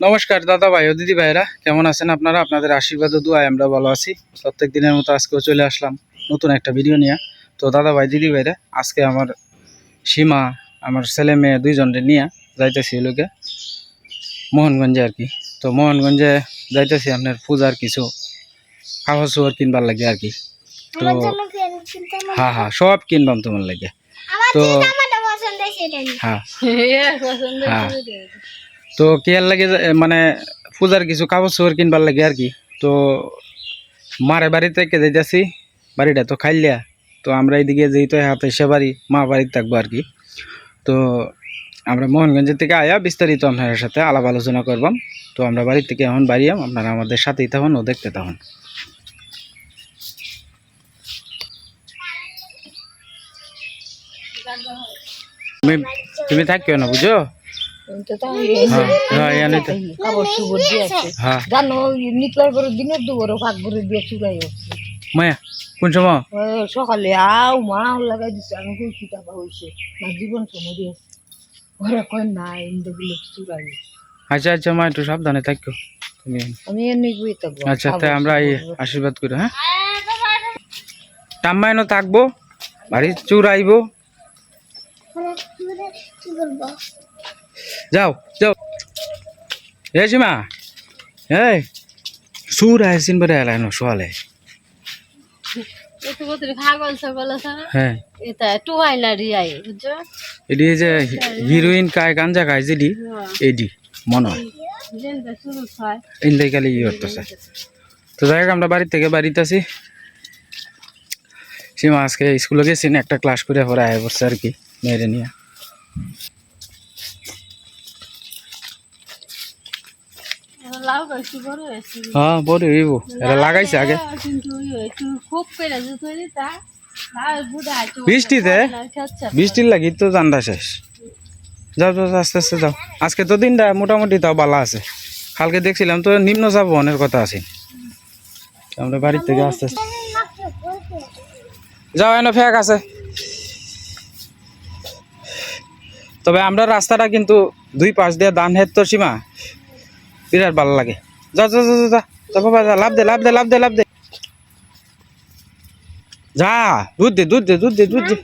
নমস্কার দাদা ভাই ও দিদি ভাইরা কেমন আছেন আপনারা? আপনাদের আশীর্বাদ ও দোয়ায় আমরা ভালো আছি। প্রত্যেক দিনের মতো আজকেও চলে আসলাম নতুন একটা ভিডিও নিয়ে। তো দাদা ভাই দিদি ভাইরা আজকে আমার সীমা আমার ছেলে মেয়ে দুইজনকে নিয়ে যাইতেছি লোকে মোহনগঞ্জে আর কি। তো মোহনগঞ্জে যাইতেছি আপনার পূজার কিছু খাওয়া সুয়ার কিনবার লাগে আর কি। তো। হ্যাঁ হ্যাঁ সব কিনবাম তোমার লাগে। তো যেটা আমার পছন্দ সেটা নিই। হ্যাঁ। হ্যাঁ তো কেয়ার লাগে মানে পূজার কিছু কাপড় চোপড় কিনবার লাগে আর কি। তো মারে বাড়ি থেকে যাইতেছি, বাড়িটা তো খাইলিয়া। তো আমরা এইদিকে যেহেতু হাতে সে বাড়ি, মা বাড়িতে থাকব আর কি। তো আমরা মোহনগঞ্জের থেকে আয়া বিস্তারিত আপনার সাথে আলাপ আলোচনা করবাম। তো আমরা বাড়ি থেকে এখন বাড়িয়াম, আপনারা আমাদের সাথেই তখন ও দেখতে তখন তুমি তুমি থাকিও না, বুঝো? মায়া কোন সময়? সকালে আও মা লাগাই দিচ্ছে আমি কই কিতাবা হয়েছে না জীবন সময় দিয়েছে ঘরে কয় না ইন্দ্রগুলো চুরাই আচ্ছা আচ্ছা মা একটু সাবধানে থাকো। তুমি আমি এমনি থাকব। আচ্ছা তাই আমরা এই আশীর্বাদ করি হ্যাঁ? টাম্মাইনও থাকব বাড়ি চুর আইবো কি বলে- কি বলব? যাও যাও। এ সীমা এই সুর আইসিন বেড়ে এলাইন সোয়ালে এডি যে হিরোইন কায় গাঞ্জা খায় যেডি এডি মনে হয় ইন্দাই খালি ইয়ে করতেছে তো যাই আমরা বাড়ি থেকে বাড়িতে আছি। সীমা আজকে স্কুলে গেছি একটা ক্লাস করে পরে আয় বসছে আর কি মেয়েরে নিয়ে। লাউ গাছ বড় হয়েছে। হ্যাঁ বড় হইব। এটা লাগাইছে আগে। কিন্তু একটু খুব পেরে তৈরি তা। লাউ বুড়া আছে বৃষ্টিতে? বৃষ্টির লাগি তো জানটা শেষ। যাও যাও আস্তে আস্তে যাও। আজকে তো দিনটা মোটামুটি তাও ভালো আছে। কালকে দেখছিলাম তো নিম্ন চাপ বনের কথা আছে। আমরা বাড়ির থেকে আস্তে আস্তে। যাও এনে ফ্যাক আছে। তবে আমরা রাস্তাটা কিন্তু দুই পাশ দিয়ে দান হেদ তো সীমা বিরাট ভালো লাগে। যা যা যা যা, যা বাবা যা লাভ দে লাভ দে লাভ দে লাভ দে। যা দুধ দে দুধ দে দুধ দে দুধ দে।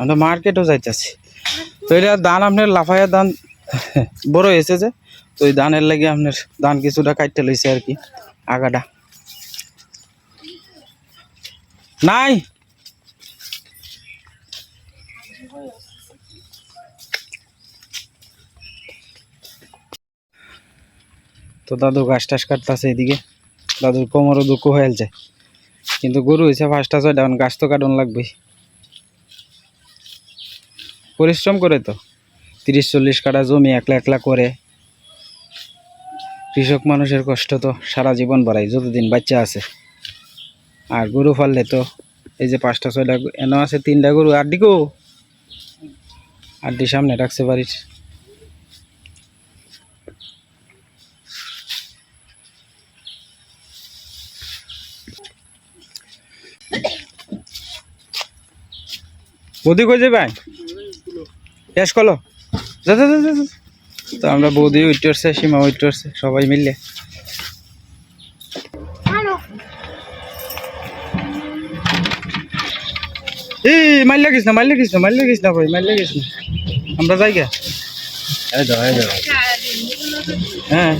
আমরা মার্কেটও যাইতেছি। তো এটা ধান আপনার লাফাইয়া ধান বড় হয়েছে যে তো ওই ধানের লাগে আপনার ধান কিছুটা কাটতে লইছে আর কি আগাটা। নাই! তো দাদু ঘাস টাস কাটতেছে এদিকে দাদুর কোমরও দুঃখ হয়েছে কিন্তু গরু হয়েছে পাঁচটা ছয়টা, এখন গাছ তো কাটন লাগবেই। পরিশ্রম করে তো। তিরিশ চল্লিশ কাটা জমি একলা একলা করে। কৃষক মানুষের কষ্ট তো সারা জীবন বাড়ায়, যতদিন বাচ্চা আছে। আর গরু ফাললে তো এই যে পাঁচটা ছয়টা, এনে আছে তিনটা গরু আড্ডি গো আড্ডি সামনে রাখছে বাড়ির। বৌদি কই যাবে? শেষ করল? যা। তো আমরা বৌদি উইট করছে সীমা উইট করছে সবাই মিললে এই মাইল লাগিস না মাইল লাগিস না মাইল লাগিস না ভাই মাইল লাগিস না। আমরা যাই গা। হ্যাঁ।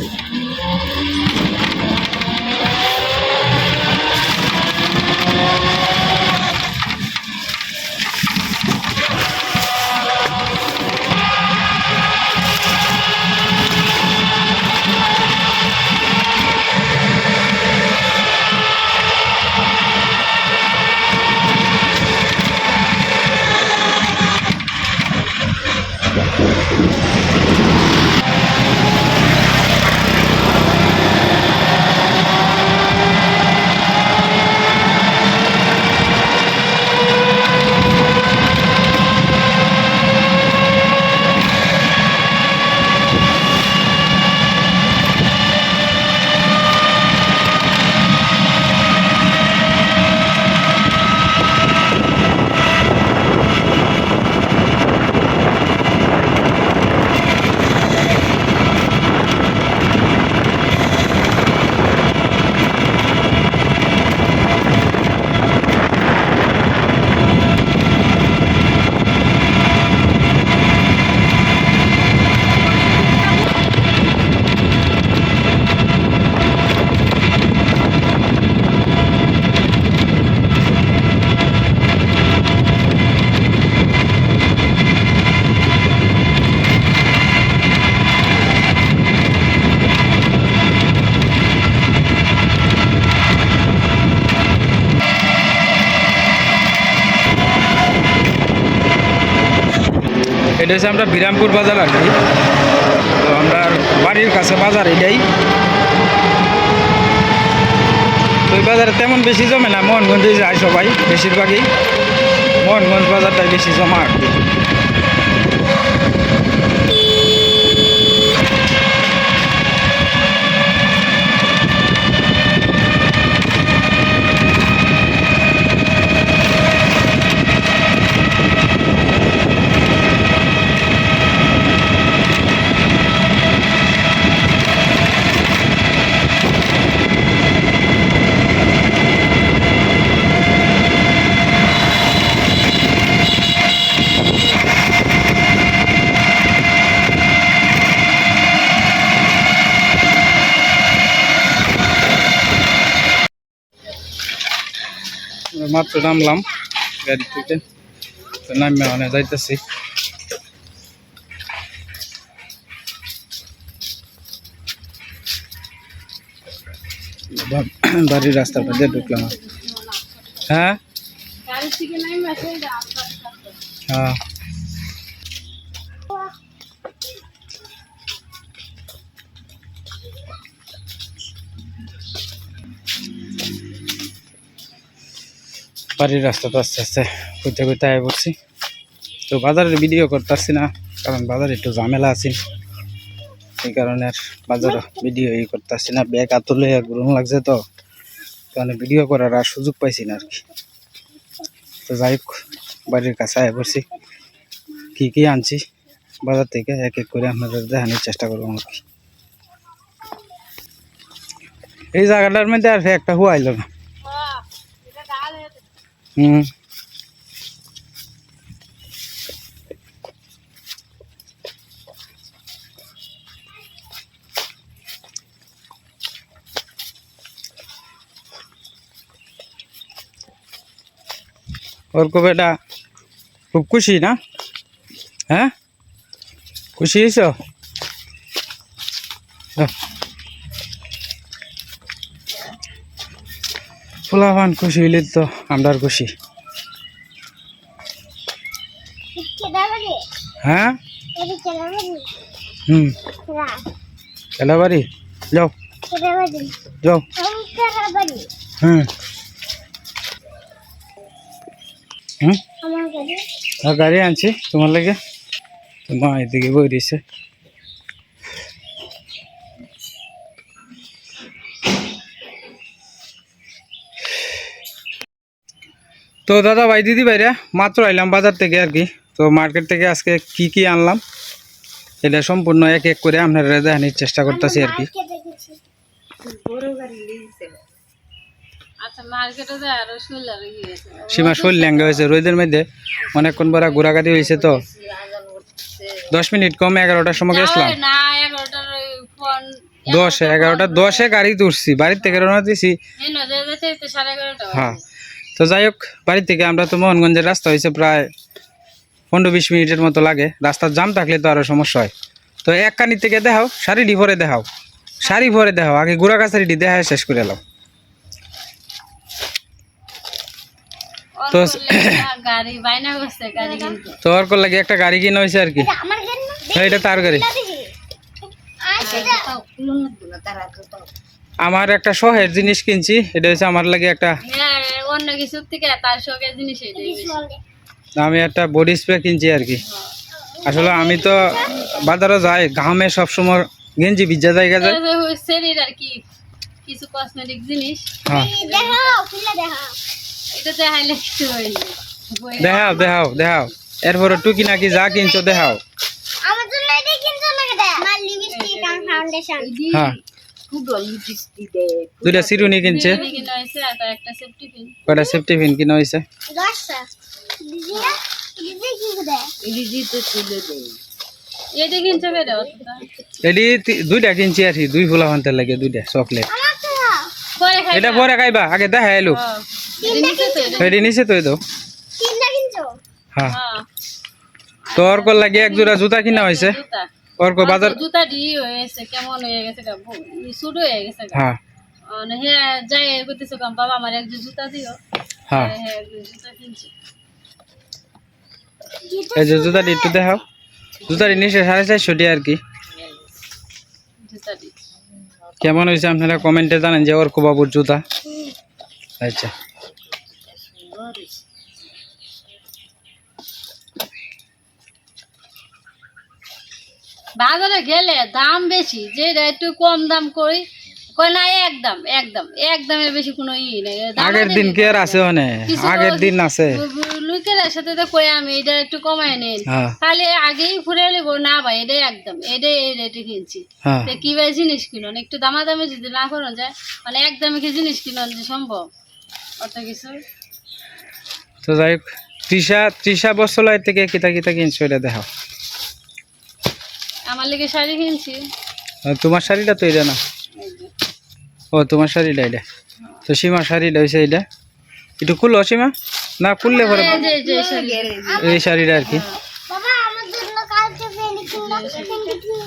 এটা হচ্ছে আমরা বিরামপুর বাজার আর কি। তো আমরা বাড়ির কাছে বাজার এটাই। তো এই বাজারে তেমন বেশি জমে না, মোহনগঞ্জে যায় সবাই, বেশিরভাগই মোহনগঞ্জ বাজারটাই বেশি জমা আর কি। মাত্র নামলাম। গাড়ি থেকে। তো নামে মানে যাইতেছি। বাড়ির রাস্তাটা দিয়ে ঢুকলাম। হ্যাঁ? হ্যাঁ। বাড়ির রাস্তা তো আস্তে আস্তে করতে করতে আয় পড়ছি। তো বাজারের ভিডিও করতেছি না, কারণ বাজারে একটু ঝামেলা আছে। এই কারণে আর বাজার ভিডিও ই করতেছি না, ব্যাগ আতলে গ্রহণ লাগছে তো। কারণে ভিডিও করার আর সুযোগ পাইছি না আর কি। তো যাই হোক, বাড়ির কাছে আয় পড়ছি। কী কী আনছি, বাজার থেকে এক এক করে আপনাদের দেখানোর চেষ্টা করব আর কি। এই জায়গাটার মধ্যে আর একটা হুয়াইল না। হুম ওর কো বেটা খুব খুশি না হ্যাঁ খুশি হয়েছ ফুলাফান খুশি হইলে তো আমরা খুশি। হ্যাঁ? হুম। এলা বাড়ি যাও। যাও। হুম। হুম। গাড়ি আনছি তোমার লাগে। তোমার এদিকে বই দিছে। তো দাদা ভাই দিদি ভাইরা মাত্র আইলাম বাজার থেকে আর কি। তো মার্কেট থেকে আজকে কি কি আনলাম এটা সম্পূর্ণ এক এক করে আপনারা দেখানোর চেষ্টা করতেছি আর কি। আচ্ছা সীমা শরীর ল্যাঙ্গা হয়েছে রোদের মধ্যে অনেকক্ষণ বড় ঘোরাঘাটি হয়েছে তো। দশ মিনিট কম এগারোটার সময় গেছিলাম। দশ এগারোটা দশে গাড়ি তুলছি বাড়ির থেকে রওনা এগারোটা হ্যাঁ। তো যাই হোক বাড়ি থেকে আমরা তো মোহনগঞ্জের রাস্তা হয়েছে প্রায় পনেরো বিশ মিনিটের মতো লাগে। রাস্তার জাম থাকলে তো আরও সমস্যা হয়। তো এক কানি থেকে দেখাও শাড়িটি ভরে দেখাও। শাড়ি ভরে দেখাও আগে গুড়া কাছারিটি দেখায় শেষ করে এলাম। তো গাড়ি বাইনা করছে গাড়ি কিন্তু। তো ওর কর লাগে একটা গাড়ি কিনা হয়েছে আর কি। না? হ্যাঁ, এটা তার গাড়ি। আমার একটা শহের জিনিস কিনছি এটা হচ্ছে আমার লাগে একটা হ্যাঁ অন্য থেকে তার শখের জিনিস আমি একটা বডি স্প্রে কিনছি আর কি। আসলে আমি তো বাজারে যাই ঘামে সবসময় গেঞ্জি ভিজা জায়গা যায় তো শরীর আর কি কিছু কসমেটিক জিনিস। হ্যাঁ। দেখাও দেখাও। দেখাও দেখাও। দেখাও এরপরে টুকি নাকি যা কিনছো দেখাও। আমার জন্য এটা কিনতে লাগে দে আমার লিপস্টিক আর ফাউন্ডেশন হ্যাঁ। দুইটা চিরুনি কিনছে। কয়টা সেফটি পিন কিনা হয়েছে? এটা দুইটা কিনছি আর দুই ফুলা হান্তের লাগে দুইটা চকলেট। এটা পরে খাইবা আগে দেখা এলো। এটা নিচে তো দাও হ্যাঁ। হ্যাঁ। তো লাগে এক জোড়া জুতা কিনা হয়েছে। জুতা। ওর কো বাজার জুতা ডি হয়েছে কেমন হয়ে গেছে গা শুরু হয়ে গেছে গা। হ্যাঁ। হে যাই করতেছে কাম বাবা আমার এক জুতা দিও হ্যাঁ। জুতা কিনছি। এই যে জুতাটি একটু দেখাও। জুতারি নিচে সাড়ে চারশো টাকা আর কি। জুতাটি। কেমন হয়েছে আপনারা কমেন্টে জানেন যে অর্ক বাবুর জুতা। আচ্ছা। বাজারে গেলে দাম বেশি যে একটু কম দাম করি কই না একদম একদম একদমের বেশি কোনো ই নেই। আগের দিন কে আর আছে ওখানে? আগের দিন আছে। লোকের সাথে তো কই আমি এটা একটু কমাই নেন। হ্যাঁ। আগেই ঘুরে নেব না ভাই একদম এই রেটে কিনছি। হ্যাঁ। তো কি ভাই জিনিস কিনুন? একটু দামাদামি যদি না করুন যায় মানে একদমই কি জিনিস কিনুন যে সম্ভব? অত কিছু? তো যাই হোক তৃষা তৃষা বছর থেকে কিতা কিতা কিনছো এটা দেখাও। আমার লেগে শাড়ি কিনছি। তোমার শাড়িটা তো এটা না? ও তোমার শাড়িটা এটা। তো সীমার শাড়িটা হয়েছে এটা একটু খুললো সীমা? না খুললে পরে এই শাড়িটা আর কি।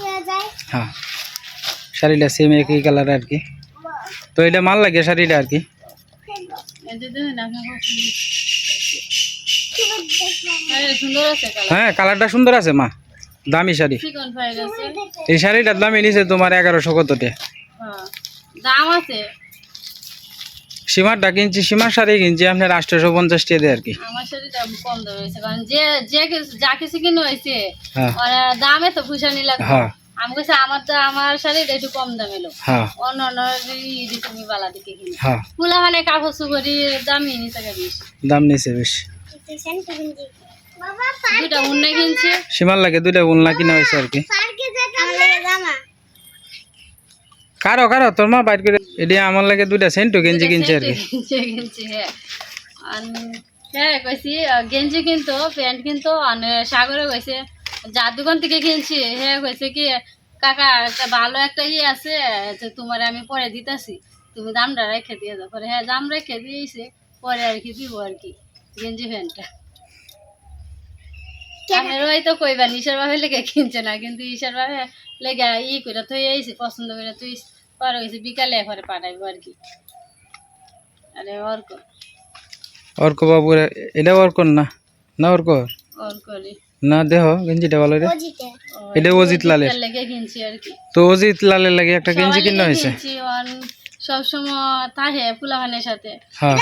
হয়ে যায় হ্যাঁ। শাড়িটা সেম একই কালার আর কি। তো এটা মাল লাগে শাড়িটা আর কি? এই যে দেখুন আপনার পছন্দ। শাড়িটা সুন্দর। আছে কালার হ্যাঁ কালারটা সুন্দর আছে মা। দামি শাড়ি। এই শাড়িটার দাম নিচে তোমার এগারোশো কত হ্যাঁ দাম আছে। সীমারটা কিনছি সীমার শাড়ি কিনছি আপনার আটশোশো পঞ্চাশ টাকা দিয়ে আর কি। আমার শাড়িটা কম দাম হয়েছে কারণ যে যে যা কিছু কিনে হয়েছে হ্যাঁ। দামে তো লাগবে হ্যাঁ। আমি কাছে আমার তো আমার শাড়িটা একটু কম দাম এলো। হ্যাঁ। অন্য অন্য তুমি বালা দিকে কিনে ফুলা মানে কাপড় চুপড়ি দামি নিচে বেশি। দাম নিচে বেশি। দুটা উন্নে কিনছি। সীমার লাগে দুইটা উনলা কিনা হয়েছে আর কি। কারও কারও তোর মা বাইর করে এটা আমার লাগে দুইটা সেন্টু গেঞ্জি কিনছে আর কি। হ্যাঁ। হ্যাঁ কইছি গেঞ্জি কিনতো প্যান্ট কিনতো আর সাগরে কইছে যার দোকান থেকে কিনছি হ্যাঁ কইছে কি কাকা একটা ভালো একটা ইয়ে আছে যে তোমার আমি পরে দিতেছি। তুমি দামটা রেখে দিয়ে দাও পরে হ্যাঁ দাম রেখে দিয়েছে পরে আর কি দিব আর কি গেঞ্জি প্যান্টটা। আমার ওই তো কইবা নিশার ভাবে লেগে কিনছে না কিন্তু ঈশার ভাবে লেগে ই করে তুই এইছি পছন্দ করে তুই পরে হয়েছে বিকালে পাঠাইবো আর কি। আরে অর্ক। অর্ক বাবুর এটা অর্ক না? না অর্ক? অর্করে না দেহ গেঞ্জিটা ভালো রে। এটা অজিত লালের। লেগে কিনছি আর কি। তো অজিত লালের লাগে একটা গেঞ্জি কিনা হয়েছে সব সময় তাহে ফুলাহানের সাথে। হ্যাঁ।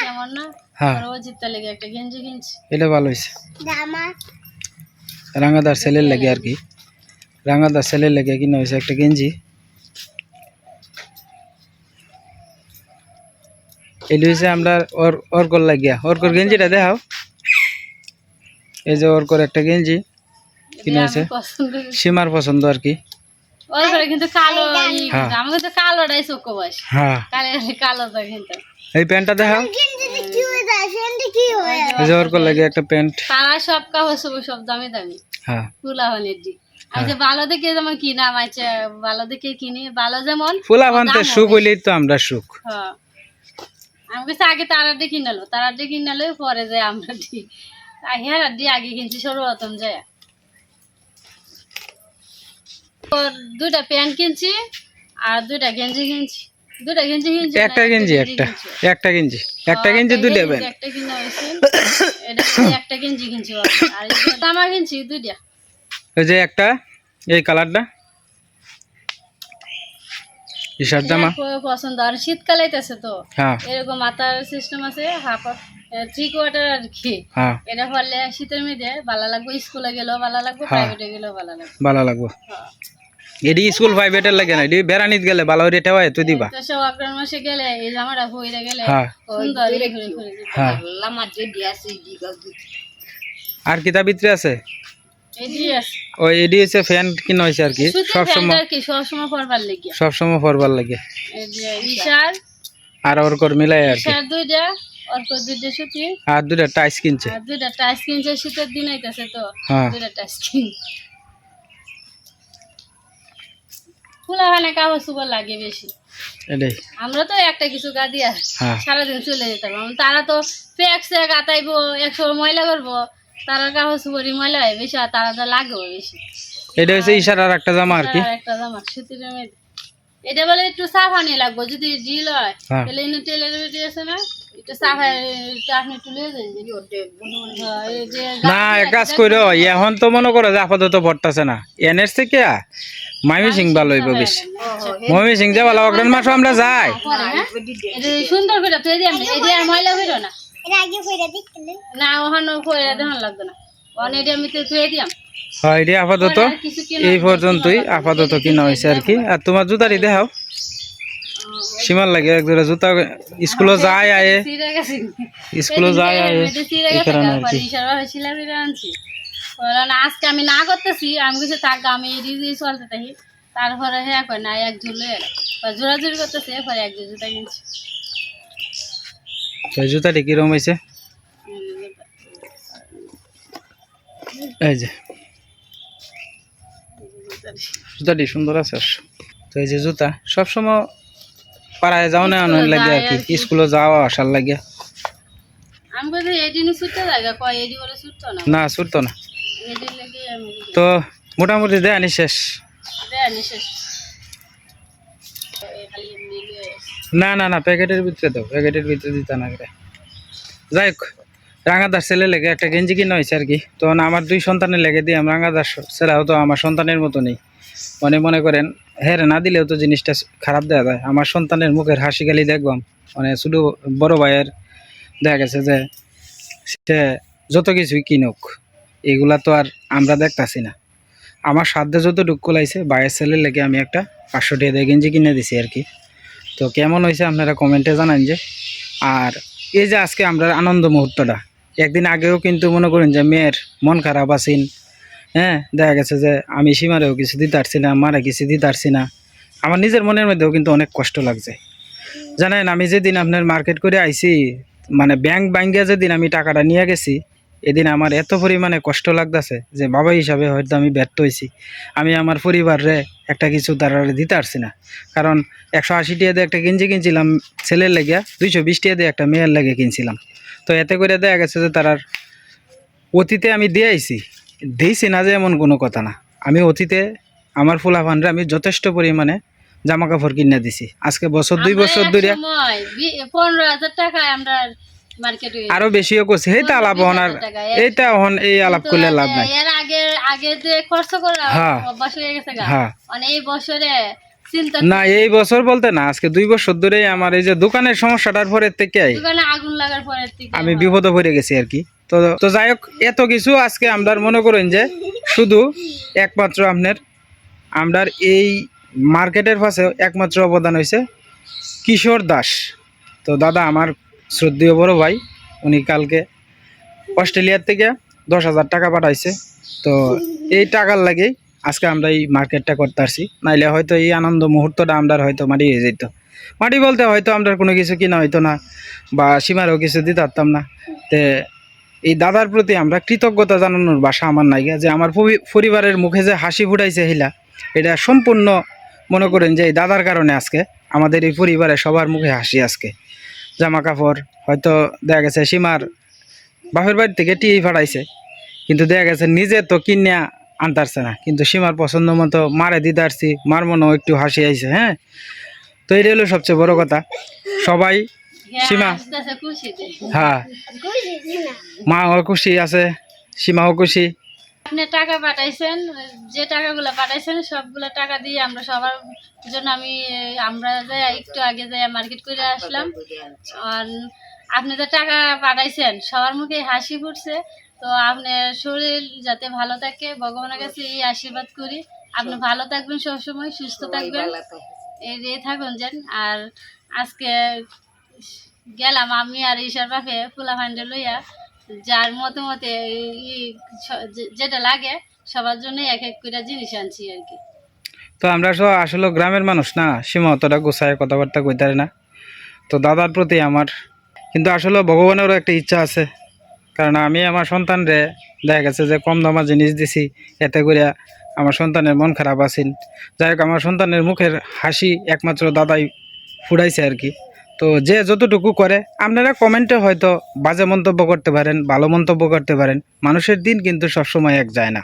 কেমন না হ্যাঁ। আর অজিতটা লেগে একটা গেঞ্জি কিনছি। এটা ভালো হয়েছে রাঙাদার সেলের লাগে আর কি। রাঙাদার ছেলের লাগে কিনা হয়েছে একটা গেঞ্জি। এটা হয়েছে আমরা ওর অর্কর লাগিয়া। অর্কর গেঞ্জিটা দেখাও। এই যে অর্কর একটা গেঞ্জি কিনা হয়েছে। সীমার পছন্দ আর কি। হ্যাঁ। হ্যাঁ। কালে কালোটা কিন্তু। এই প্যান্টটা দেখাও। কি হয়ে কি হয়ে যায় এই লাগে একটা প্যান্ট তারা সব কাপড় সব দামি দামি। হ্যাঁ। ফুলাহানের দি আমি যে ভালো দেখে যেমন কিনা আছে ভালো দেখে কিনি ভালো যেমন ফুলা দামও সুখ। হইলেই তো আমরা সুখ। হ্যাঁ। আমি কাছে আগে তারা দিয়ে কিনালো তারা দিয়ে কিনালো পরে যায় আমরা দি হ্যাঁ দিয়ে আগে কিনছি সর্বপ্রথম যায় ওর দুইটা প্যান্ট কিনছি আর দুইটা গেঞ্জি কিনছি। গেঞ্জি একটা গেঞ্জি একটা একটা। গেঞ্জি একটা হ্যাঁ, গেঞ্জি দুইটা একটা কিনা হয়েছে এটা একটা গেঞ্জি কিনছি আর এই যে কিনছি দুইটা। ওই যে একটা এই কালারটা। জামা। পছন্দ। আর শীতকাল তো। হ্যাঁ। এরকম মাথার সিস্টেম আছে হাফ থ্রি কোয়ার্টার আর কি। হ্যাঁ। এটা হলে শীতের মধ্যে ভালো লাগবে স্কুলে গেলেও ভালো লাগবে হ্যাঁ। প্রাইভেটে গেলেও ভালো লাগবে। ভালো লাগবো। হ্যাঁ। এডি স্কুল প্রাইভেটের লাগে না এডি বেড়ানিত গেলে ভালো রেটে হয় তুই দিবা। তো সব অগ্রহণ মাসে গেলে এই জামাটা হইরে গেলে হ্যাঁ। সুন্দর ঘুরে ঘুরে ঘুরে দিতে হ্যাঁ। আর কিতাব ভিতরে আছে? এটি আছে। ওই এডি হচ্ছে ফ্যান কিনা আর কি সব সময় আর কি সবসময় পরবার লেগে সব সময় পরবার লাগে। যে আর ওর কর মিলাই আর কি। দুইটা অর্ক দুইটা সুতি। আর দুটা টাইস কিনছে। আর দুইটা টাইস কিনছে শীতের দিন আইতেছে তো। হ্যাঁ। দুইটা টাইস কিন লাগে বেশি। এটাই। আমরা তো একটা কিছু গা দিয়া হ্যাঁ। সারাদিন চলে যেতাম। তারা তো প্যাকসে গাতাইবো একশো ময়লা করব তারা কাগজ সুপারি ময়লা হয় বেশি আর তারা তো লাগবে বেশি। এটা হচ্ছে ইশারার একটা জামা আর কি। একটা জামা সুতির এটা বলে একটু সাফানি লাগবে যদি ডিল হয় হ্যাঁ। তাহলে এনে টেলার বেটি আছে না? হ্যাঁ, না এক কাজ করো এখন তো মনে করো যে আপাতত পড়তেছে না। এনের থেকে মামি সিং ভালো হইব বেশি। মমি সিং যে ভালো মাসও আমরা যাই। সুন্দর করে তুই দিয়াম ময়লা হইল না। এর আগে কইরা দেখলেন না ওখানে করে দেখান লাগবে না। ওখানে এটি আমি তো তুই দিয়াম। হয় এটি আপাতত আর কিছু কিনা এই পর্যন্তই আপাতত কিনা হয়েছে আর কি। আর তোমার জুতারি দেখাও। সীমার লাগে এক জোড়া জুতা স্কুলে যায় আয়ে। স্কুলে যায় আয়ে। এই কারণে আর কি করে আজকে আমি না করতেছি আমি কিছু থাক আমি দিয়ে চলতে থাকি। তারপরে হ্যাঁ কয় না এক ঝুলে জোরাজুরি করতেছে পরে এক জুতা কিনছি। তো জুতাটি কিরম হয়েছে? এই যে। জুতাটি সুন্দর আছে তো এই যে জুতা সবসময় পাড়ায় যাও না অনেক লাগে আর কি। স্কুলে যাওয়া আসার লাগে। না না? ছুটতো না। তো মোটামুটি দেয়ানি শেষ। না না না প্যাকেটের ভিতরে দাও প্যাকেটের ভিতরে দিতে না করে যাই হোক রাঙাদার ছেলে লেগে একটা গেঞ্জি কিনা হয়েছে আর কি। তখন আমার দুই সন্তানের লেগে দিয়ে আমি রাঙাদার ছেলেও তো আমার সন্তানের মতো নেই। মানে মনে করেন হ্যাঁ না দিলেও তো জিনিসটা খারাপ দেওয়া যায়। আমার সন্তানের মুখের হাসি গালি দেখবাম। মানে শুধু বড় ভাইয়ের দেখা গেছে যে, সে যত কিছুই কিনুক, এগুলা তো আর আমরা দেখতাছি না। আমার সাধ্যে যত ডুক্কু লাইছে বাইয়ের ছেলের লেগে আমি একটা পাঁচশো টাকা দিয়ে গেঞ্জি কিনে দিছি আর কি। তো কেমন হয়েছে আপনারা কমেন্টে জানান যে। আর এই যে আজকে আমরা আনন্দ মুহূর্তটা, একদিন আগেও কিন্তু মনে করেন যে মেয়ের মন খারাপ আছেন হ্যাঁ দেখা গেছে যে আমি সীমারেও কিছু দিতে পারছি না, মারা কিছু দিতে পারছি না। আমার নিজের মনের মধ্যেও কিন্তু অনেক কষ্ট লাগছে। জানেন, আমি যেদিন আপনার মার্কেট করে আইছি মানে ব্যাংক ব্যাঙ্গে যেদিন আমি টাকাটা নিয়ে গেছি, এদিন আমার এত পরিমাণে কষ্ট লাগতেছে যে বাবা হিসাবে হয়তো আমি ব্যর্থ হয়েছি আমি আমার পরিবারে একটা কিছু তারা দিতে পারছি না। কারণ একশো আশি টাকা দিয়ে একটা গেঞ্জি কিনছিলাম ছেলের লেগে দুইশো বিশ টাকা দিয়ে একটা মেয়ের লেগে কিনছিলাম। তো এতে করে দেখা গেছে যে তারার অতীতে আমি দিয়ে আইছি। দিয়েছি না যে এমন কোনো কথা না। আমি অতীতে আমার ফুলাফানরা আমি যথেষ্ট পরিমাণে জামা কাপড় কিনে দিছি। আজকে বছর দুই বছর ধরে পনেরো হাজার টাকায় আমরা আরও বেশিও করছি। এইটা আলাপ হন আর এইটা হন এই আলাপ করলে লাভ নাই। এর আগে আগে যে খরচ করা হ্যাঁ। অভ্যাস হয়ে গেছে মানে এই বছরে না এই বছর বলতে না আজকে দুই বছর ধরেই আমার এই যে দোকানের সমস্যাটার পরের থেকে দোকানে আগুন লাগার পরের থেকে আমি বিপদে পড়ে গেছি আর কি। তো তো যাই হোক, এত কিছু আজকে আমরা মনে করেন যে শুধু একমাত্র আপনার আমরার এই মার্কেটের পাশে একমাত্র অবদান হয়েছে কিশোর দাস। তো দাদা, আমার শ্রদ্ধেয় বড় ভাই, উনি কালকে অস্ট্রেলিয়ার থেকে দশ হাজার টাকা পাঠাইছে। তো এই টাকার লাগেই আজকে আমরা এই মার্কেটটা করতে পারছি নাইলে হয়তো এই আনন্দ মুহূর্তটা আমরা হয়তো মাটি হয়ে যেত। মাটি বলতে হয়তো আমরা কোনো কিছু কিনা হইতো না বা সীমারও কিছু দিতে পারতাম না। তে এই দাদার প্রতি আমরা কৃতজ্ঞতা জানানোর বাসা আমার নাই। যে আমার পরিবারের মুখে যে হাসি ফুটাইছে হিলা, এটা সম্পূর্ণ মনে করেন যে এই দাদার কারণে আজকে আমাদের এই পরিবারে সবার মুখে হাসি আজকে। জামা কাপড় হয়তো দেখা গেছে সীমার বাপের বাড়ি থেকে টিভি ফাটাইছে, কিন্তু দেখা গেছে নিজে তো কিনে আনতারছে না। কিন্তু সীমার পছন্দ মতো মারে দিতে পারছি মার মনেও একটু হাসি আইছে হ্যাঁ? তো এটা হলো সবচেয়ে বড় কথা। সবাই সীমা। আস্তে খুশিতে। হ্যাঁ। মাও খুশি আছে সীমাও খুশি। আপনি টাকা পাঠাইছেন যে টাকাগুলো পাঠাইছেন সবগুলো টাকা দিয়ে আমরা সবার জন্য আমি আমরা যাই একটু আগে যাই মার্কেট করে আসলাম আর আপনি যে টাকা পাঠাইছেন সবার মুখে হাসি ফুটছে। তো আপনার শরীর যাতে ভালো থাকে ভগবানের কাছে এই আশীর্বাদ করি। আপনি ভালো থাকবেন সবসময় সুস্থ থাকবেন। এই থাকুন যেন। আর আজকে গেলাম আমি আর ঈশার বাপে ফুলা ফান্ডে লইয়া, যার মতে মতে যেটা লাগে, সবার জন্য এক এক করে জিনিস আনছি আর কি। তো আমরা সব আসলে গ্রামের মানুষ না, সীমা অতটা গোছায় কথাবার্তা কইতারে না। তো দাদার প্রতি আমার, কিন্তু আসলে ভগবানেরও একটা ইচ্ছা আছে। কারণ আমি আমার সন্তানরে দেখা গেছে যে কম দামা জিনিস দিছি, এতে করে আমার সন্তানের মন খারাপ আছেন। যাই হোক, আমার সন্তানের মুখের হাসি একমাত্র দাদাই ফুটাইছে আর কি। তো যে যতটুকু করে, আপনারা কমেন্টে হয়তো বাজে মন্তব্য করতে পারেন, ভালো মন্তব্য করতে পারেন। মানুষের দিন কিন্তু সবসময় এক যায় না।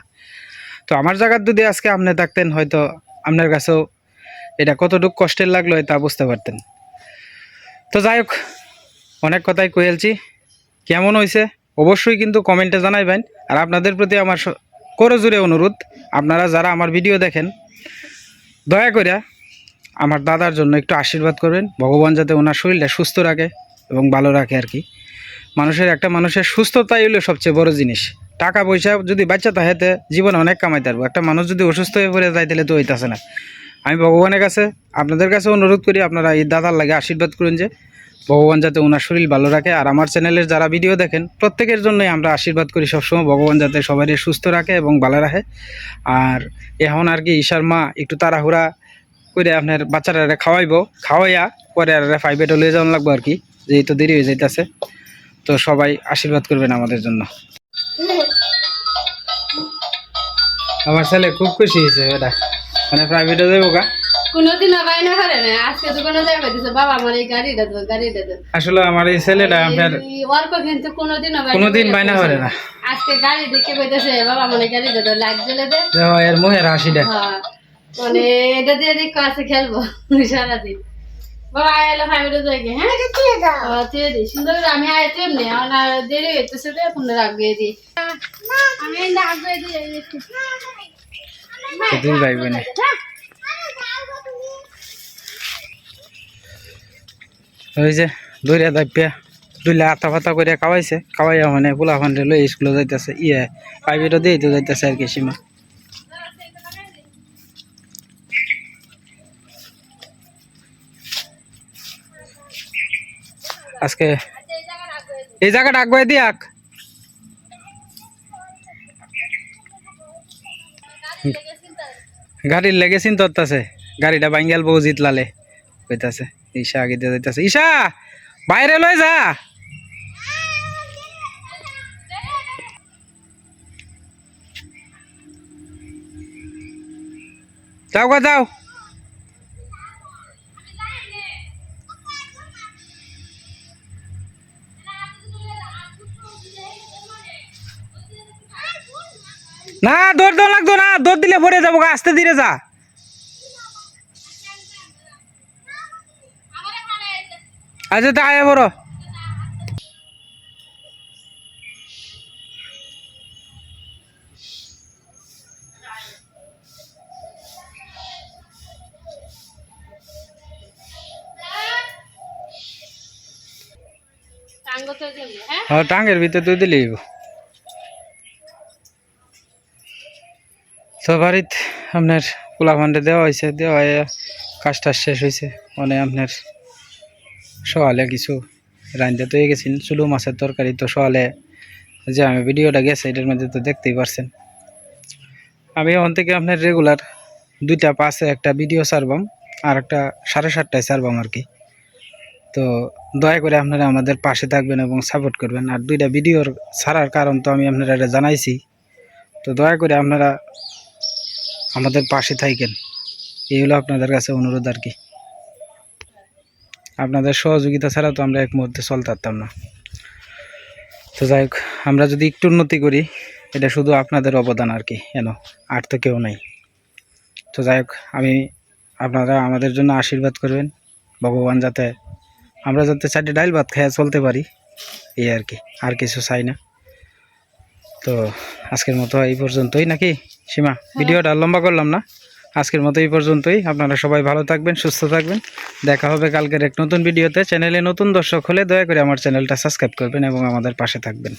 তো আমার জায়গার যদি আজকে আপনি থাকতেন, হয়তো আপনার কাছেও এটা কতটুকু কষ্টের লাগল তা বুঝতে পারতেন। তো যাই হোক, অনেক কথাই কয়েলছি কেমন হয়েছে অবশ্যই কিন্তু কমেন্টে জানাইবেন। আর আপনাদের প্রতি আমার স- করজোরে অনুরোধ, আপনারা যারা আমার ভিডিও দেখেন, দয়া করে আমার দাদার জন্য একটু আশীর্বাদ করবেন। ভগবান যাতে ওনার শরীরটা সুস্থ রাখে এবং ভালো রাখে আর কি। মানুষের একটা মানুষের সুস্থতাই হলো সবচেয়ে বড় জিনিস। টাকা পয়সা যদি বাচ্চা তাহেতে জীবনে অনেক কামাইতে পারব। একটা মানুষ যদি অসুস্থ হয়ে পড়ে যায় তাহলে তো হইতাছে না। আমি ভগবানের কাছে, আপনাদের কাছে অনুরোধ করি, আপনারা এই দাদার লাগে আশীর্বাদ করুন যে ভগবান যাতে ওনার শরীর ভালো রাখে। আর আমার চ্যানেলের যারা ভিডিও দেখেন, প্রত্যেকের জন্যই আমরা আশীর্বাদ করি সবসময়। ভগবান যাতে সবাই সুস্থ রাখে এবং ভালো রাখে। আর এখন আর কি ঈশার মা একটু তাড়াহুড়া করে আপনার বাচ্চারা খাওয়াইবো খাওয়াইয়া পরে আর ফাইভে লয়ে যাওয়ান লাগবো আর কি যেহেতু দেরি হয়ে যাইতেছে। তো সবাই আশীর্বাদ করবেন আমাদের জন্য। আমার ছেলে খুব খুশি হয়েছে এটা মানে প্রাইভেটে যাব গা। কোনোদিনও বাইনা করে না আজকে দোকানে যাই কইতেছে বাবা আমার এই গাড়িটা তো গাড়িটা তো আসলে আমার এই ছেলেটা আপনার এই অল্প কিন্তু কোনোদিনও বাইনা কোনোদিন বাইনা করে না। আজকে গাড়ি দেখে কইতেছে বাবা আমার এই গাড়িটা তো লাইট দে। দেখো এর মুহের হাসিটা। হ্যাঁ। মানে এটা দিয়ে দেখো আছে খেলব সারাদিন। বাবা হ্যাঁ দিয়ে দিয়ে দিই সুন্দর আমি আয় তেমনি আমার দেরি হইতেছে তো ফোন রাখবে দিই আমি রাখবে দিই দুই ভাই বোনে ওই যে দৌড়িয়া দাপিয়া দুইলা আতা ফাতা করে খাওয়াইছে। খাওয়াইয়া মানে পোলা ফান্ডে লই স্কুলে যাইতেছে। ইয়ে প্রাইভেটও দিয়ে তো যাইতেছে আর কি সীমা। আজকে এই জায়গাটা আগুয়ে দিয়াক গাড়ির লেগে চিন্তা করতেছে। গাড়িটা বাঙ্গাল বউ জিতলালে। কইতাছে, ঈশা আগে দিয়ে যাইতাছে। ঈশা, বাইরে লই যা। যাও গা, যাও। না দৌড় দাও লাগতো না দৌড় দিলে পড়ে যাব আস্তে ধীরে যা। আচ্ছা তা আয়া বড় হ্যাঁ? টাঙ্গের ভিতরে তুই দিলি তো বাড়িত আপনার পোলা ফান্ডে দেওয়া হয়েছে দেওয়া কাজ টাজ শেষ হয়েছে মানে আপনার সকালে কিছু রাঁধতে তো গেছেন চুলু মাছের তরকারি তো সকালে যে আমি ভিডিওটা গেছে, এটার মধ্যে তো দেখতেই পারছেন। আমি ওখান থেকে আপনার রেগুলার দুইটা পাশে একটা ভিডিও ছাড়বাম, আর একটা সাড়ে সাতটায় ছাড়বাম আর কি। তো দয়া করে আপনারা আমাদের পাশে থাকবেন এবং সাপোর্ট করবেন। আর দুইটা ভিডিওর ছাড়ার কারণ তো আমি আপনারা এটা জানাইছি। তো দয়া করে আপনারা আমাদের পাশে থাকেন। এই হলো আপনাদের কাছে অনুরোধ আর কি। আপনাদের সহযোগিতা ছাড়া তো আমরা এক মুহূর্তে চলতে পারতাম না। তো যাই হোক, আমরা যদি একটু উন্নতি করি, এটা শুধু আপনাদের অবদান আর কি এন আর তো কেউ নাই। তো যাই হোক, আমি আপনারা আমাদের জন্য আশীর্বাদ করবেন, ভগবান যাতে আমরা যাতে চারটে ডাইল ভাত খেয়ে চলতে পারি, এই আর কি, আর কিছু চাই না। তো আজকের মতো এই পর্যন্তই নাকি? সীমা ভিডিওটা লম্বা করলাম না। আজকের মতো এই পর্যন্তই। আপনারা সবাই ভালো থাকবেন সুস্থ থাকবেন। দেখা হবে কালকের এক নতুন ভিডিওতে। চ্যানেলে নতুন দর্শক হলে দয়া করে আমার চ্যানেলটা সাবস্ক্রাইব করবেন এবং আমাদের পাশে থাকবেন।